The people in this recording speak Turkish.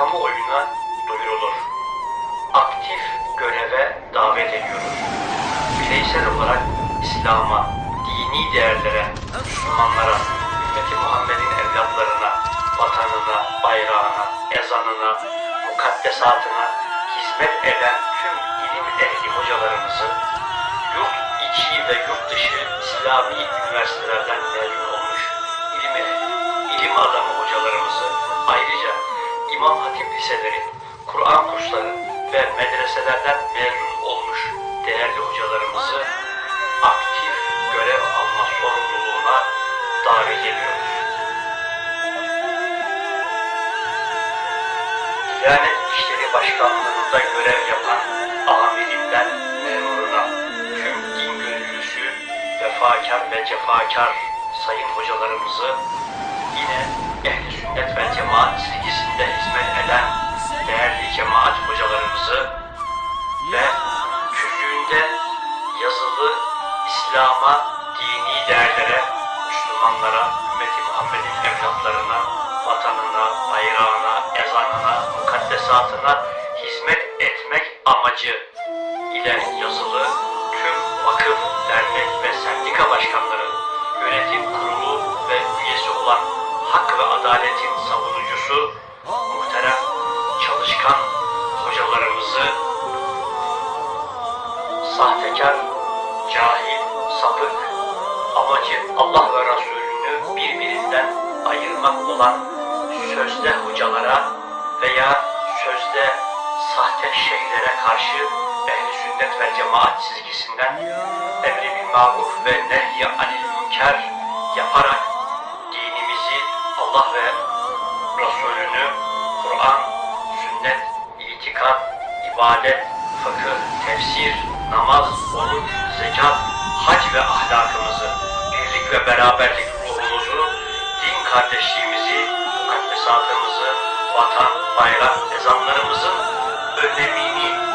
kamuoyuna duyurulur. Aktif göreve davet ediyoruz. Bireysel olarak İslam'a, dini değerlere, Müslümanlara, ümmeti Muhammed'in evlatlarına, vatanına, bayrağına, ezanına, mukaddesatına hizmet eden tüm ilim ehli hocalarımızı, yurt içi ve yurt dışı İslami üniversitelerden mezun İmam Hatip liseleri, Kur'an kursları ve medreselerden mezun olmuş değerli hocalarımızı aktif görev alma sorumluluğuna davet ediyoruz. Diyanet İşleri Başkanlığı'nda görev yapan amirinden memuruna, tüm din gönüllüsü, vefakar ve cefakar sayın hocalarımızı, yine ehli sünnet ve cemaat cemaat hocalarımızı ve küllüğünde yazılı İslam'a, dini değerlere, Müslümanlara, ümmeti Muhammed'in evlatlarına, vatanına, bayrağına, ezanına, mukaddesatına hizmet etmek amacı ile yazılı tüm vakıf, dernek ve sendika başkanları, yönetim kurulu ve üyesi olan hak ve adaletin savunucusu, sahtekar, cahil, sapık, amacı Allah ve Resulünü birbirinden ayırmak olan sözde hocalara veya sözde sahte şeyhlere karşı ehli sünnet ve cemaat çizgisinden emri bil maruf ve nehy anil münker yaparak dinimizi Allah ve Resulünü Kur'an, sünnet, itikat, ibadet, fıkıh, tefsir, namaz, oruç, zekat, hac ve ahlakımızı, birlik ve beraberlik ruhumuzu, din kardeşliğimizi, mukaddesatımızı, vatan, bayrak, ezanlarımızın önemini